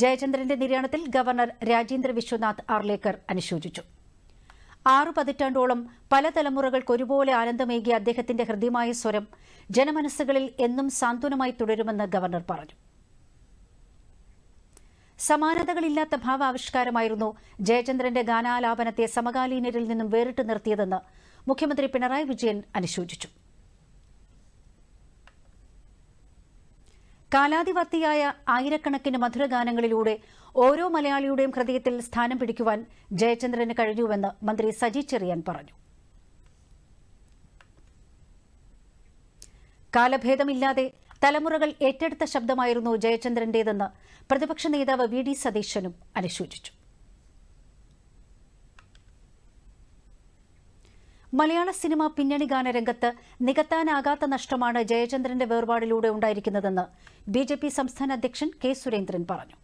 ജയചന്ദ്രന്റെ നിര്യാണത്തിൽ ഗവർണർ രാജേന്ദ്ര വിശ്വനാഥ് ആർലേക്കർ അനുശോചിച്ചു. ആറു പതിറ്റാണ്ടോളം പല തലമുറകൾക്ക് ഒരുപോലെ ആനന്ദമേകിയ അദ്ദേഹത്തിന്റെ ഹൃദ്യമായ സ്വരം ജനമനസ്സുകളിൽ എന്നും സാന്ത്വനമായി തുടരുമെന്ന് ഗവർണർ പറഞ്ഞു. സമാനതകളില്ലാത്ത ഭാവാവിഷ്കാരമായിരുന്നു ജയചന്ദ്രന്റെ ഗാനാലാപനത്തെ സമകാലീനരിൽ നിന്നും വേറിട്ട് നിർത്തിയതെന്ന് മുഖ്യമന്ത്രി പിണറായി വിജയൻ അനുശോചിച്ചു. കാലാതിവർത്തിയായ ആയിരക്കണക്കിന് മധുരഗാനങ്ങളിലൂടെ ഓരോ മലയാളിയുടെയും ഹൃദയത്തിൽ സ്ഥാനം പിടിക്കുവാൻ ജയചന്ദ്രന് കഴിഞ്ഞുവെന്ന് മന്ത്രി സജി ചെറിയാൻ പറഞ്ഞു. കാലഭേദമില്ലാതെ തലമുറകൾ ഏറ്റെടുത്ത ശബ്ദമായിരുന്നു ജയചന്ദ്രന്റേതെന്ന് പ്രതിപക്ഷ നേതാവ് വി ഡി സതീശനും അനുശോചിച്ചു. മലയാള സിനിമ പിന്നണി ഗാനരംഗത്ത് നികത്താനാകാത്ത നഷ്ടമാണ് ജയചന്ദ്രന്റെ വേർപാടിലൂടെ ഉണ്ടായിരിക്കുന്നതെന്ന് ബി സംസ്ഥാന അധ്യക്ഷൻ കെ സുരേന്ദ്രൻ പറഞ്ഞു